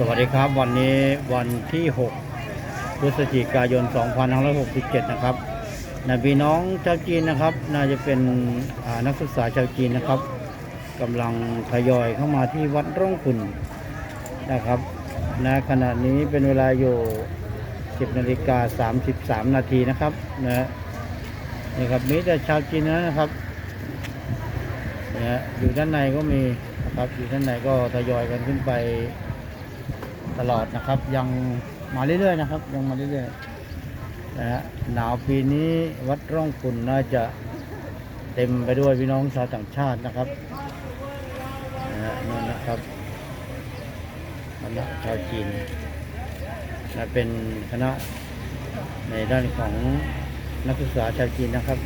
สวัสดีครับวันนี้วันที่ 6 พฤศจิกายน 2567 นะครับนายพี่น้องชาวจีนนะครับ น่าจะเป็นนักศึกษาชาวจีนนะครับกำลังทยอยเข้ามาที่วัดร่องขุนนะครับณขณะนี้เป็นเวลาอยู่ 10นาฬิกา33 นาทีนะครับนะนี่ครับมีแต่ชาวจีนนะครับนะอยู่ด้านในก็มีนะครับอยู่ด้านในก็ทยอยกันขึ้นไป ตลอดนะครับ ยังมาเรื่อยๆนะครับ ยังมาเรื่อยๆนะฮะหนาวปีนี้วัดร่องขุนน่าจะเต็มไปด้วยพี่น้องชาวต่างชาตินะครับนะฮะนั่นนะครับคณะชาวจีนนะเป็นคณะในด้านของนักศึกษาชาวจีนนะครับ